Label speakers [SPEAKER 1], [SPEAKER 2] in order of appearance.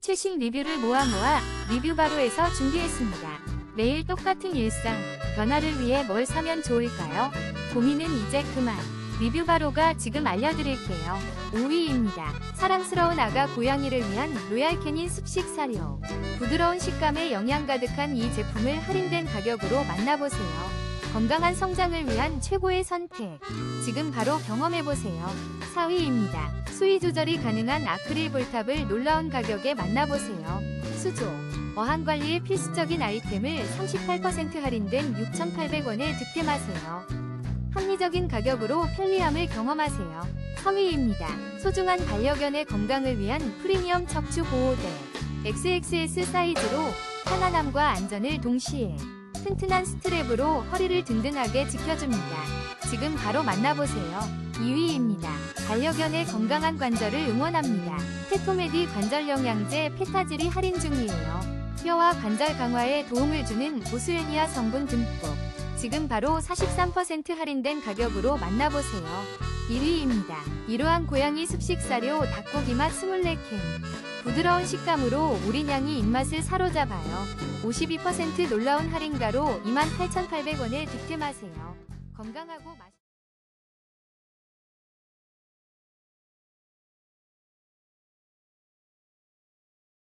[SPEAKER 1] 최신 리뷰를 모아 모아 리뷰바로에서 준비했습니다. 매일 똑같은 일상, 변화를 위해 뭘 사면 좋을까요? 고민은 이제 그만. 리뷰바로가 지금 알려드릴게요. 5위입니다. 사랑스러운 아가 고양이를 위한 로얄 캐닌 습식 사료. 부드러운 식감에 영양 가득한 이 제품을 할인된 가격으로 만나보세요. 건강한 성장을 위한 최고의 선택. 지금 바로 경험해보세요. 4위입니다. 수위 조절이 가능한 아크릴 볼탑을 놀라운 가격에 만나보세요. 수조. 어항 관리에 필수적인 아이템을 38% 할인된 6,800원에 득템하세요. 합리적인 가격으로 편리함을 경험하세요. 3위입니다. 소중한 반려견의 건강을 위한 프리미엄 척추 보호대. XXS 사이즈로 편안함과 안전을 동시에 튼튼한 스트랩으로 허리를 든든하게 지켜줍니다. 지금 바로 만나보세요. 2위입니다. 반려견의 건강한 관절을 응원합니다. 테토메디 관절 영양제 페타질이 할인 중이에요. 뼈와 관절 강화에 도움을 주는 보스웨니아 성분 듬뿍. 지금 바로 43% 할인된 가격으로 만나보세요. 1위입니다. 이러한 고양이 습식 사료 닭고기 맛 24캔. 부드러운 식감으로 우리 냥이 입맛을 사로잡아요. 52% 놀라운 할인가로 28,800원에 득템하세요. 건강하고 맛